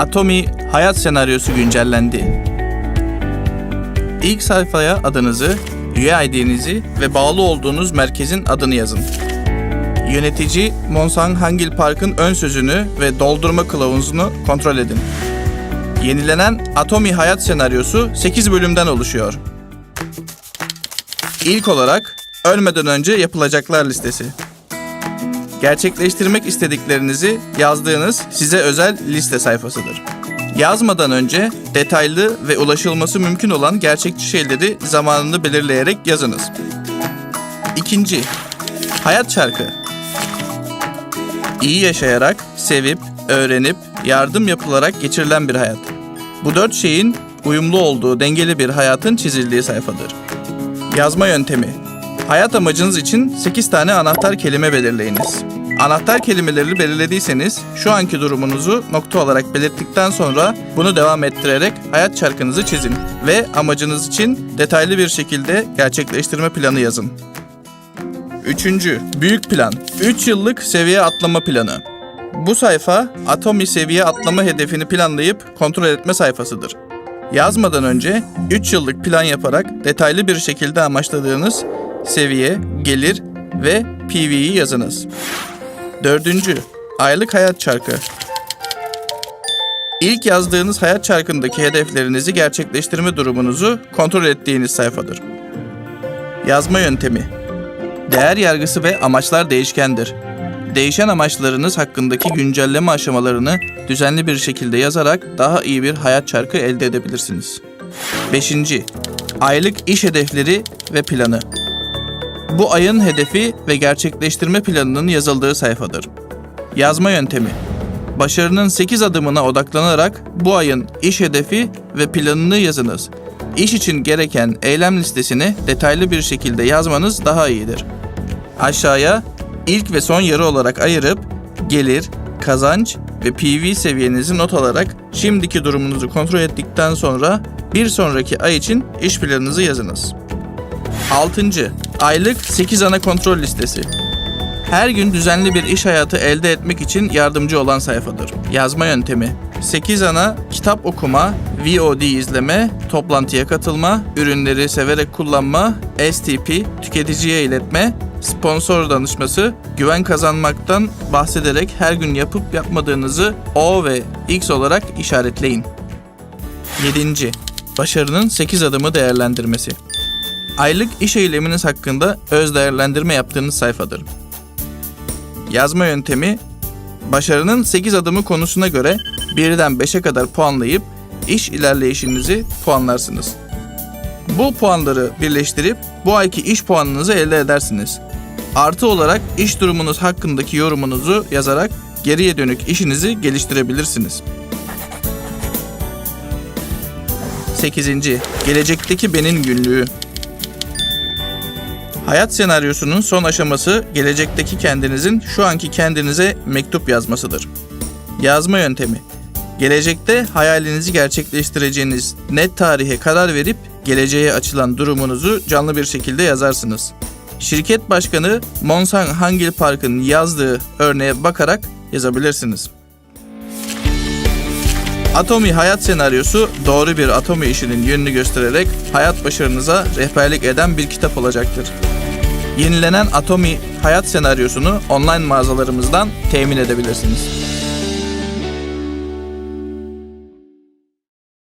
Atomi hayat senaryosu güncellendi. İlk sayfaya adınızı, üye ID'nizi ve bağlı olduğunuz merkezin adını yazın. Yönetici Monsang Hangil Park'ın ön sözünü ve doldurma kılavuzunu kontrol edin. Yenilenen Atomi hayat senaryosu 8 bölümden oluşuyor. İlk olarak ölmeden önce yapılacaklar listesi. Gerçekleştirmek istediklerinizi yazdığınız size özel liste sayfasıdır. Yazmadan önce detaylı ve ulaşılması mümkün olan gerçekçi şeyleri zamanını belirleyerek yazınız. İkinci, hayat çarkı. İyi yaşayarak, sevip, öğrenip, yardım yapılarak geçirilen bir hayat. Bu dört şeyin uyumlu olduğu dengeli bir hayatın çizildiği sayfadır. Yazma yöntemi. Hayat amacınız için 8 tane anahtar kelime belirleyiniz. Anahtar kelimeleri belirlediyseniz şu anki durumunuzu nokta olarak belirttikten sonra bunu devam ettirerek hayat çarkınızı çizin ve amacınız için detaylı bir şekilde gerçekleştirme planı yazın. Üçüncü, büyük plan. 3 yıllık seviye atlama planı. Bu sayfa Atomi seviye atlama hedefini planlayıp kontrol etme sayfasıdır. Yazmadan önce 3 yıllık plan yaparak detaylı bir şekilde amaçladığınız seviye, gelir ve PV'yi yazınız. Dördüncü, aylık hayat çarkı. İlk yazdığınız hayat çarkındaki hedeflerinizi gerçekleştirme durumunuzu kontrol ettiğiniz sayfadır. Yazma yöntemi. Değer yargısı ve amaçlar değişkendir. Değişen amaçlarınız hakkındaki güncelleme aşamalarını düzenli bir şekilde yazarak daha iyi bir hayat çarkı elde edebilirsiniz. 5. Aylık iş hedefleri ve planı. Bu ayın hedefi ve gerçekleştirme planının yazıldığı sayfadır. Yazma yöntemi. Başarının 8 adımına odaklanarak bu ayın iş hedefi ve planını yazınız. İş için gereken eylem listesini detaylı bir şekilde yazmanız daha iyidir. Aşağıya ilk ve son yarı olarak ayırıp gelir, kazanç ve PV seviyenizi not alarak şimdiki durumunuzu kontrol ettikten sonra bir sonraki ay için iş planınızı yazınız. 6. Aylık 8 ana kontrol listesi. Her gün düzenli bir iş hayatı elde etmek için yardımcı olan sayfadır. Yazma yöntemi. 8 ana kitap okuma, VOD izleme, toplantıya katılma, ürünleri severek kullanma, STP, tüketiciye iletme, sponsor danışması, güven kazanmaktan bahsederek her gün yapıp yapmadığınızı O ve X olarak işaretleyin. 7. Başarının 8 adımı değerlendirmesi. Aylık iş eyleminiz hakkında öz değerlendirme yaptığınız sayfadır. Yazma yöntemi başarının 8 adımı konusuna göre 1'den 5'e kadar puanlayıp iş ilerleyişinizi puanlarsınız. Bu puanları birleştirip bu ayki iş puanınızı elde edersiniz. Artı olarak iş durumunuz hakkındaki yorumunuzu yazarak geriye dönük işinizi geliştirebilirsiniz. 8. Gelecekteki benim günlüğü. Hayat senaryosunun son aşaması gelecekteki kendinizin şu anki kendinize mektup yazmasıdır. Yazma yöntemi. Gelecekte hayalinizi gerçekleştireceğiniz net tarihe karar verip geleceğe açılan durumunuzu canlı bir şekilde yazarsınız. Şirket başkanı Monsang Hangil Park'ın yazdığı örneğe bakarak yazabilirsiniz. Atomi hayat senaryosu doğru bir atomi işinin yönünü göstererek hayat başarınıza rehberlik eden bir kitap olacaktır. Yenilenen Atomi hayat senaryosunu online mağazalarımızdan temin edebilirsiniz.